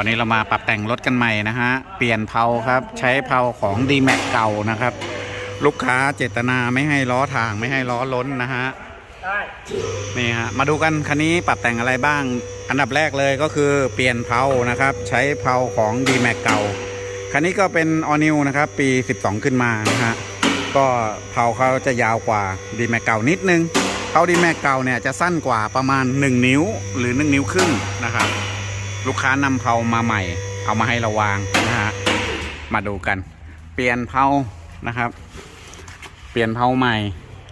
วันนี้เรามาปรับแต่งรถกันใหม่นะฮะ เปลี่ยนเพลาครับ ใช้เพลาของ d m a x เก่านะครับ ลูกค้าเจตนาไม่ให้ล้อทางไม่ให้ล้อล้นนะฮะได้นี่ฮะ มาดูกันคันนี้ปรับแต่งอะไรบ้าง อันดับแรกเลยก็คือเปลี่ยนเพลานะครับ ใช้เพลาของ d m a x เก่า คันนี้ก็เป็นออนิวนะครับ ปี 12 ขึ้นมานะฮะ ก็เพลาเขาจะยาวกว่า d m a x เก่านิดนึงเพลา d m a x เก่าเนี่ยจะสั้นกว่าประมาณ 1 นิ้วหรือ 1 นิ้วครึ่งนะครับ ลูกค้านำเพามาใหม่ เอามาให้เราวางนะฮะมาดูกัน เปลี่ยนเพานะครับ เปลี่ยนเพาใหม่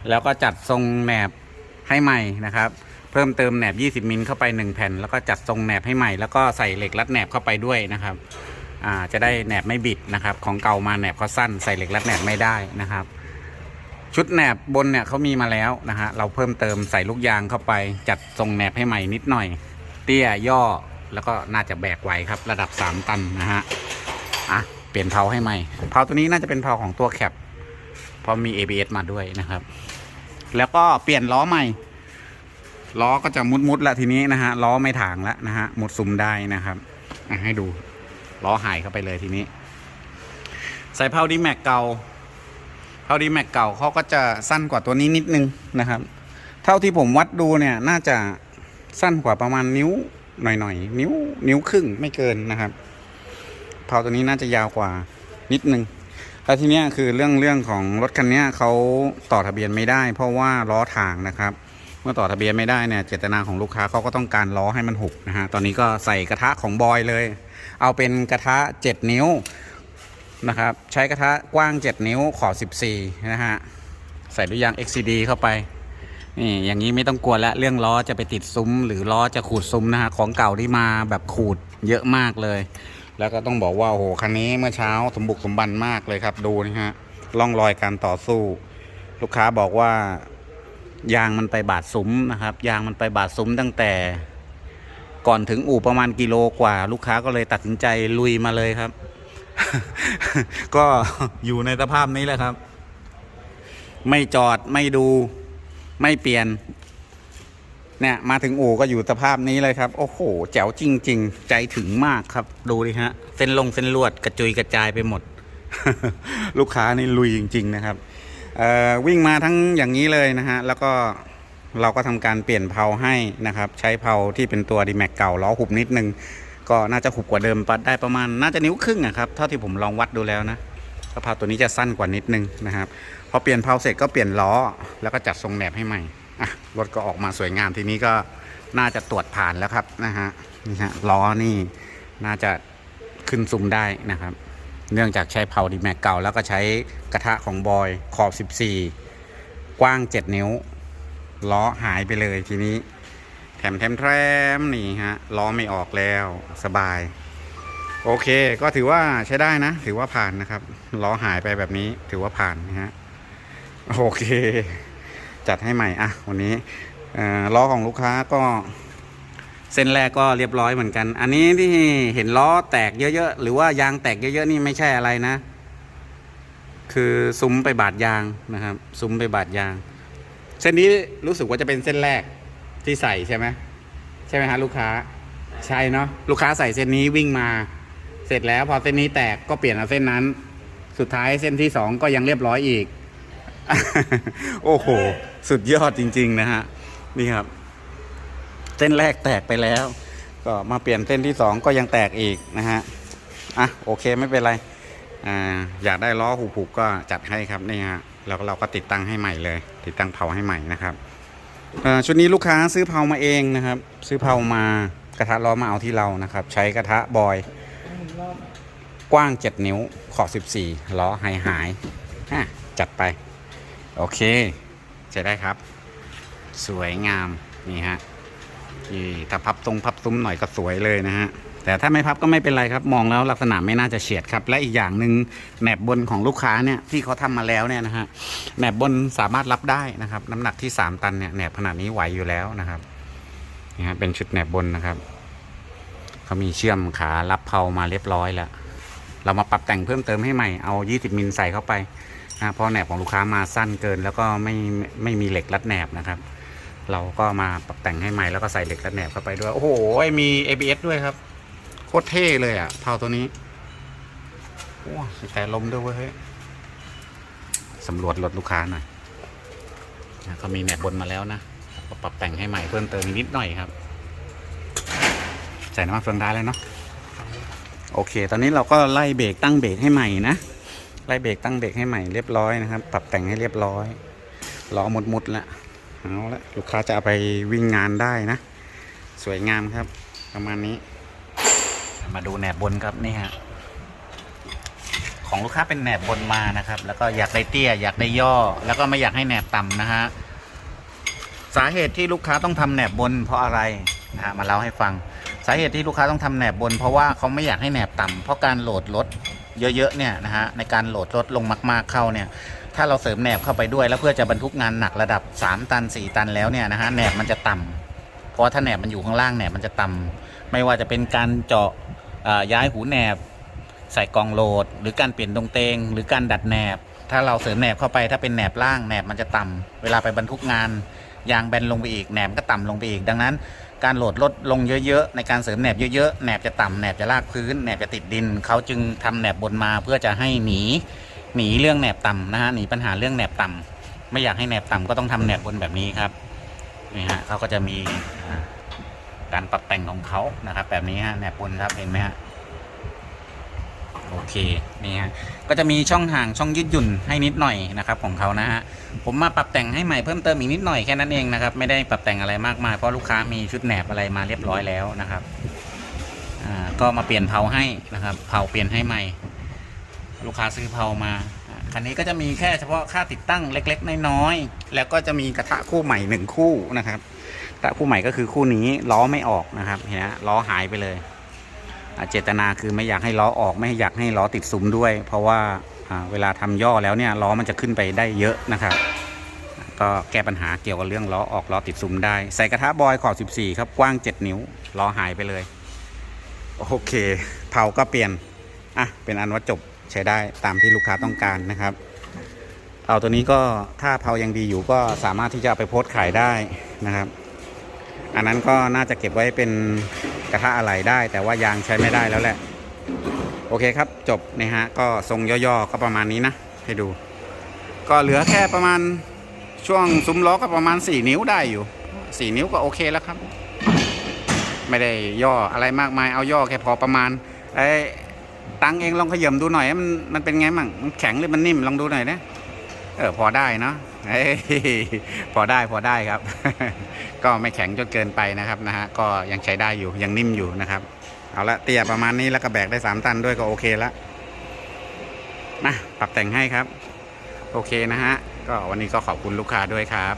แล้วก็จัดทรงแหนบให้ใหม่นะครับ เพิ่มเติมแหนบ 20มิลเข้าไป 1 แผ่น แล้วก็จัดทรงแหนบให้ใหม่ แล้วก็ใส่เหล็กรัดแหนบเข้าไปด้วยนะครับอ่าจะได้แหนบไม่บิดนะครับ ของเก่ามาแหนบเขาสั้นใส่เหล็กรัดแหนบไม่ได้นะครับ ชุดแหนบบนเนี่ยเขามีมาแล้วนะฮะเราเพิ่มเติมใส่ลูกยางเข้าไป จัดทรงแหนบให้ใหม่นิดหน่อย เตี้ยย่อ แล้วก็น่าจะแบกไหวครับ ระดับ 3 ตันนะฮะอะเปลี่ยนเพลาให้ใหม่เพลาตัวนี้น่าจะเป็นเพลาของตัวแคปเพราะมี ABS มาด้วยนะครับ แล้วก็เปลี่ยนล้อใหม่ล้อก็จะมุดมุดๆละทีนี้นะฮะล้อไม่ถางแล้วนะฮะหมดซุมได้นะครับให้ดูล้อหายเข้าไปเลยทีนี้ ใส่เพลาดีแม็กเก่าเพลาดีแม็กเก่าเขาก็จะสั้นกว่าตัวนี้นิดนึงนะครับ เท่าที่ผมวัดดูเนี่ยน่าจะสั้นกว่าประมาณนิ้ว หน่อยๆนิ้วนิ้วครึ่งไม่เกินนะครับเพลาตัวนี้น่าจะยาวกว่านิดนึงแล้วทีนี้คือเรื่องเรื่องของรถคันนี้เขาต่อทะเบียนไม่ได้ เพราะว่าล้อทางนะครับ เมื่อต่อทะเบียนไม่ได้เนี่ยเจตนาของลูกค้าเขาก็ต้องการล้อให้มันหุบนะฮะตอนนี้ก็ใส่กระทะของบอยเลย เอาเป็นกระทะ 7 นิ้วนะครับ ใช้กระทะกว้าง 7 นิ้วขอบ14 นะฮะ ใส่ด้วยยาง XCD เข้าไป นี่อย่างนี้ไม่ต้องกลัวแล้วเรื่องล้อจะไปติดซุ้ม หรือล้อจะขูดซุ้มนะฮะของเก่าที่มาแบบขูดเยอะมากเลย แล้วก็ต้องบอกว่าโอ้โหคันนี้เมื่อเช้าสมบุกสมบันมากเลยครับดูนะฮะร่องรอยการต่อสู้ ลูกค้าบอกว่ายางมันไปบาดซุ้มนะครับ ยางมันไปบาดซุ้มตั้งแต่ ก่อนถึงอู่ประมาณกิโลกว่า ลูกค้าก็เลยตัดสินใจลุยมาเลยครับ ก็อยู่ในสภาพนี้แหละครับ ไม่จอดไม่ดู ไม่เปลี่ยน เนี่ย มาถึงอู่ก็อยู่สภาพนี้เลยครับ โอ้โห แจ๋วจริง ๆ ใจถึงมากครับ ดูดิฮะ เส้นลงเส้นลวดกระจุยกระจายไปหมด ลูกค้านี่ลุยจริง ๆ นะครับวิ่งมาทั้งอย่างนี้เลยนะฮะ แล้วก็เราก็ทำการเปลี่ยนเพลาให้นะครับ ใช้เพลาที่เป็นตัวดีแม็กเก่าล้อหุบนิดนึง ก็น่าจะหุบกว่าเดิมปะได้ประมาณ น่าจะนิ้วครึ่งอะครับ เท่าที่ผมลองวัดดูแล้วนะ ก็เพลาตัวนี้จะสั้นกว่านิดนึงนะครับพอเปลี่ยนเพลาเสร็จก็เปลี่ยนล้อแล้วก็จัดทรงแหนบให้ใหม่อะรถก็ออกมาสวยงามทีนี้ก็น่าจะตรวจผ่านแล้วครับนะฮะนี่ฮะล้อนี่น่าจะขึ้นซุ้มได้นะครับ เนื่องจากใช้เพาดีแม็กเก่า แล้วก็ใช้กระทะของบอยขอบ 14 กว้าง 7 นิ้ว ล้อหายไปเลยทีนี้ แถมแถมแถมนี่ฮะล้อไม่ออกแล้วสบาย โอเค ก็ถือว่าใช้ได้นะ ถือว่าผ่านนะครับล้อหายไปแบบนี้ถือว่าผ่านนะฮะโอเค จัดให้ใหม่อะวันนี้ล้อของลูกค้าก็ เส้นแรกก็เรียบร้อยเหมือนกัน อันนี้ที่เห็นล้อแตกเยอะๆ หรือว่ายางแตกเยอะๆนี่ไม่ใช่อะไรนะ คือซุ้มไปบาดยางนะครับ ซุ้มไปบาดยาง เส้นนี้รู้สึกว่าจะเป็นเส้นแรกที่ใส่ใช่ไหมใช่ไหมฮะลูกค้า ใช่เนาะลูกค้าใส่เส้นนี้วิ่งมา เสร็จแล้วพอเส้นนี้แตกก็เปลี่ยนเอาเส้นนั้น สุดท้ายเส้นที่สองก็ยังเรียบร้อยอีก โอ้โห สุดยอดจริง ๆ นะฮะ นี่ครับ เส้นแรกแตกไปแล้ว ก็มาเปลี่ยนเส้นที่สองก็ยังแตกอีกนะฮะ อะโอเคไม่เป็นไร อ่า อยากได้ล้อผูกก็จัดให้ครับนี่ฮะแล้วเราก็ติดตั้งให้ใหม่เลย ติดตั้งเผาให้ใหม่นะครับชุดนี้ลูกค้าซื้อเผามาเองนะครับ ซื้อเผามากระทะล้อมาเอาที่เรานะครับ ใช้กระทะบอย กว้าง 7 นิ้ว ขอบ 14 ล้อหายหายจัดไป โอเคใช้ได้ครับ สวยงาม นี่ฮะนี่ถ้าพับตรงพับซุ้มหน่อยก็สวยเลยนะฮะ แต่ถ้าไม่พับก็ไม่เป็นไรครับ มองแล้วลักษณะไม่น่าจะเฉียดครับ และอีกอย่างหนึ่งแหนบบนของลูกค้าเนี่ยที่เขาทำมาแล้วเนี่ยนะฮะแหนบบนสามารถรับได้นะครับ น้ำหนักที่ 3 ตันเนี่ยแหนบขนาดนี้ไหวอยู่แล้วนะครับนี่ฮะเป็นชุดแหนบบนนะครับ เขามีเชื่อมขารับเพลามาเรียบร้อยแล้ว เรามาปรับแต่งเพิ่มเติมให้ใหม่เอา 20 มิลใส่เข้าไปนะเพราะแหนบของลูกค้ามาสั้นเกิน แล้วก็ไม่ไม่ไม่มีเหล็กรัดแหนบนะครับ เราก็มาปรับแต่งให้ใหม่แล้วก็ใส่เหล็กรัดแหนบเข้าไปด้วย โอ้โหมี ABS ด้วยครับ โคตรเท่เลยอะเผาตัวนี้โอ้แต่ลมด้วยเว้ยเฮ้ยสำรวจรถลูกค้าหน่อยนะเขามีแหนบบนมาแล้วนะก็ปรับแต่งให้ใหม่เพิ่มเติมนิดหน่อยครับ ใส่น้ำมันเฟืองได้แล้วเนาะโอเค ตอนนี้เราก็ไล่เบรกตั้งเบรกให้ใหม่นะไล่เบรกตั้งเบรกให้ใหม่เรียบร้อยนะครับ ปรับแต่งให้เรียบร้อยล้อมุดๆแล้วเอาละลูกค้าจะเอาไปวิ่งงานได้นะ สวยงามครับ ประมาณนี้ มาดูแหนบบนครับนี่ฮะของลูกค้าเป็นแหนบบนมานะครับ แล้วก็อยากได้เตี้ย อยากได้ย่อ แล้วก็ไม่อยากให้แหนบต่ำนะฮะสาเหตุที่ลูกค้าต้องทำแหนบบนเพราะอะไรนะฮะมาเล่าให้ฟัง สาเหตุที่ลูกค้าต้องทำแหนบบน เพราะว่าเขาไม่อยากให้แหนบต่ำเพราะการโหลดรถเยอะๆเนี่ยนะฮะในการโหลดรถลงมาก ๆเข้าเนี่ยถ้าเราเสริมแหนบเข้าไปด้วยแล้วเพื่อจะบรรทุกงานหนักระดับ 3 ตัน 4 ตันแล้วเนี่ยนะฮะแหนบมันจะต่ำเพราะถ้าแหนบมันอยู่ข้างล่างแหนบมันจะต่ำไม่ว่าจะเป็นการเจาะย้ายหูแหนบ ใส่กองโหลด หรือการเปลี่ยนตรงเตง หรือการดัดแหนบ ถ้าเราเสริมแหนบเข้าไปถ้าเป็นแหนบล่างแหนบมันจะต่ำเวลาไปบรรทุกงานยางแบนลงไปอีกแหนบก็ต่ำลงไปอีกดังนั้น การโหลดลดลงเยอะๆ ในการเสริมแหนบเยอะๆแหนบจะต่ำแหนบจะลากพื้นแหนบจะติดดิน เขาจึงทำแหนบบนมาเพื่อจะให้หนีหนีเรื่องแหนบต่ำนะฮะหนีปัญหาเรื่องแหนบต่ำไม่อยากให้แหนบต่ำก็ต้องทำแหนบบนแบบนี้ครับนี่ฮะเขาก็จะมีการปรับแต่งของเขานะครับ แบบนี้ฮะแหนบบนครับเห็นไหมฮะ โอเคนี่ฮะก็จะมีช่องห่างช่องยืดหยุ่นให้นิดหน่อยนะครับของเขานะฮะผมมาปรับแต่งให้ใหม่เพิ่มเติมอีกนิดหน่อยแค่นั้นเองนะครับไม่ได้ปรับแต่งอะไรมากมายเพราะลูกค้ามีชุดแหนบอะไรมาเรียบร้อยแล้วนะครับอ่าก็มาเปลี่ยนเผาให้นะครับเผาเปลี่ยนให้ใหม่ ลูกค้าซื้อเผามาคันนี้ก็จะมีแค่เฉพาะค่าติดตั้งเล็ก ๆ น้อยๆแล้วก็จะมีกระทะคู่ใหม่หนึ่งคู่นะครับกระทะคู่ใหม่ก็คือคู่นี้ล้อไม่ออกนะครับเห็นไหมล้อหายไปเลย เจตนาคือไม่อยากให้ล้อออกไม่อยากให้ล้อติดซุ้มด้วย เพราะว่าเวลาทำย่อแล้วเนี่ยล้อมันจะขึ้นไปได้เยอะนะครับ ก็แก้ปัญหาเกี่ยวกับเรื่องล้อออกล้อติดซุ้มได้ ใส่กระทะบอยขอบ 14 ครับกว้าง 7 นิ้วล้อหายไปเลย โอเคเผาก็เปลี่ยนอะเป็นอันว่าจบใช้ได้ตามที่ลูกค้าต้องการนะครับเผาตัวนี้ก็ถ้าเผายังดีอยู่ก็สามารถที่จะเอาไปโพสต์ขายได้นะครับ อันนั้นก็น่าจะเก็บไว้เป็น กระทะอะไรได้ แต่ว่ายางใช้ไม่ได้แล้วแหละ โอเคครับจบนะฮะก็ทรงย่อๆก็ประมาณนี้นะ ให้ดู ก็เหลือแค่ประมาณช่วงซุ้มล้อก็ประมาณ 4 นิ้วได้อยู่ 4 นิ้วก็โอเคแล้วครับ ไม่ได้ย่ออะไรมากมายเอาย่อแค่พอประมาณไอ้ตังเองลองขยำดูหน่อยมันมันเป็นไงมั่งมันแข็งหรือมันนิ่มลองดูหน่อยนะเออพอได้เนาะ เอ้ยพอได้พอได้ครับ ก็ไม่แข็งจนเกินไปนะครับนะฮะก็ยังใช้ได้อยู่ยังนิ่มอยู่นะครับ เอาละเตี้ยประมาณนี้แล้วก็แบกได้3ตันด้วยก็โอเคละนะปรับแต่งให้ครับ โอเคนะฮะก็วันนี้ก็ขอบคุณลูกค้าด้วยครับ